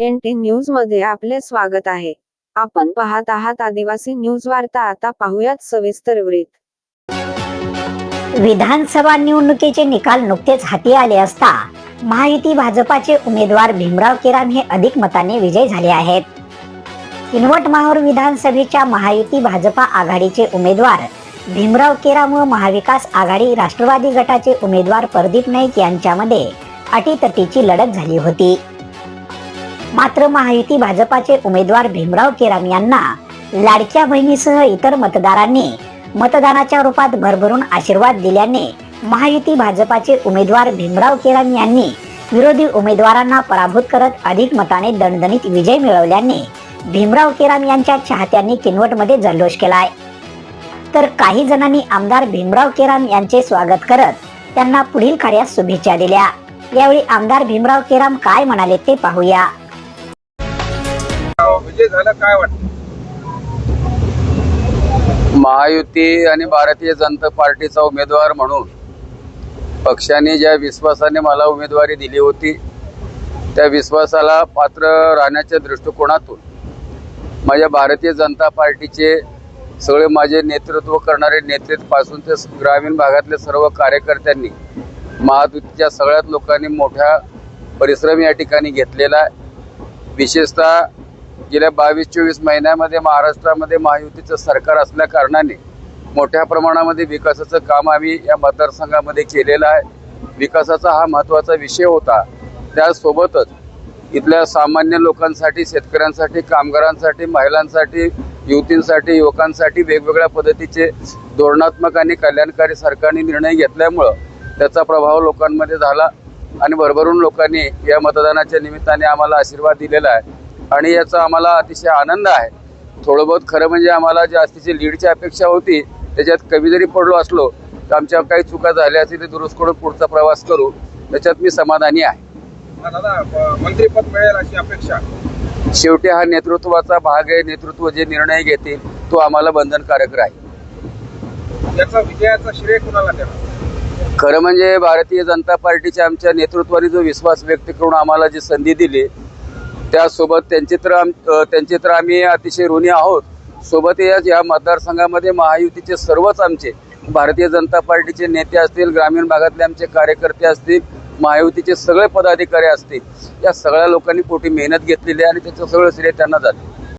N T न्यूजमध्ये आपले स्वागत आहे. आपण पाहत आहात आदिवासी न्यूज वार्ता. आता पाहुयात सविस्तर वृत्त विधानसभा निवडणुकीचे निकाल नुकतेच हाती आले असता महायुती भाजपाचे उमेदवार भीमराव केराम हे अधिक मताने विजय झाले आहेत. किनवट माहूर विधानसभेच्या महायुती भाजपा आघाडीचे उमेदवार भीमराव केराम व महाविकास आघाडी राष्ट्रवादी गटाचे उमेदवार प्रदीप नाईक यांच्यामध्ये अटीतटीची लढत झाली होती. मात्र महायुती भाजपाचे उमेदवार भीमराव केराम यांना लाडक्या बहिणीसह इतर मतदारांनी मतदानाच्या रूपात भरभरून आशीर्वाद दिल्याने महायुती भाजपाचे उमेदवार भीमराव केराम यांनी विरोधी उमेदवारांना पराभूत करत अधिक मताने दणदणीत विजय मिळवल्याने भीमराव केराम यांच्या चाहत्यांनी किनवटमध्ये जल्लोष केलाय. तर काही जणांनी आमदार भीमराव केराम यांचे स्वागत करत त्यांना पुढील कार्यात शुभेच्छा दिल्या. यावेळी आमदार भीमराव केराम काय म्हणाले ते पाहूया. विजय झाला काय वाटतं? महायुती आणि भारतीय जनता पार्टीचा उमेदवार म्हणून पक्षाने ज्या विश्वासाने मला उमेदवारी दिली होती त्या विश्वासाला पात्र राहण्याच्या दृष्टिकोनातून माझ्या भारतीय जनता पार्टीचे सगळे माझे नेतृत्व करणारे नेतेपासून ते ग्रामीण भागातले सर्व कार्यकर्त्यांनी महायुतीच्या सगळ्याच लोकांनी मोठ्या परिश्रम या ठिकाणी घेतलेला आहे. विशेषतः गेल्या बावीस चोवीस महिन्यामध्ये महाराष्ट्रामध्ये महायुतीचं सरकार असल्या कारणाने मोठ्या प्रमाणामध्ये विकासाचं काम आम्ही या मतदारसंघामध्ये केलेलं आहे. विकासाचा हा महत्त्वाचा विषय होता. त्यासोबतच इथल्या सामान्य लोकांसाठी शेतकऱ्यांसाठी कामगारांसाठी महिलांसाठी युवतींसाठी युवकांसाठी वेगवेगळ्या पद्धतीचे धोरणात्मक आणि कल्याणकारी सरकारने निर्णय घेतल्यामुळं त्याचा प्रभाव लोकांमध्ये झाला आणि भरभरून लोकांनी या मतदानाच्या निमित्ताने आम्हाला आशीर्वाद दिलेला आहे. आणि याचा आम्हाला अतिशय आनंद आहे. थोडं बहुत खरं म्हणजे आम्हाला जास्तीची लीडची अपेक्षा होती त्याच्यात कमी जरी पडलो असलो तर आमच्या काही चुका झाल्या असतील ते दुरुस्त करून पुढचा प्रवास करू त्याच्यात मी समाधानी आहे. मंत्रिपद मिळेल अशी अपेक्षा? शेवटी हा नेतृत्वाचा भाग आहे नेतृत्व जे निर्णय घेतील तो आम्हाला बंधनकारक राहील. याचा विजयाचा श्रेय कुणाला खरं म्हणजे भारतीय जनता पार्टीच्या आमच्या नेतृत्वाने जो विश्वास व्यक्त करून आम्हाला जी संधी दिली त्यासोबत त्यांचे तर आम त्यांचे तर आम्ही अतिशय ऋणी आहोत. सोबत या या मतदारसंघामध्ये महायुतीचे सर्वच आमचे भारतीय जनता पार्टीचे नेते असतील ग्रामीण भागातले आमचे कार्यकर्ते असतील महायुतीचे सगळे पदाधिकारी असतील या सगळ्या लोकांनी पोटी मेहनत घेतलेली आहे आणि त्याचं सगळं श्रेय त्यांना जाते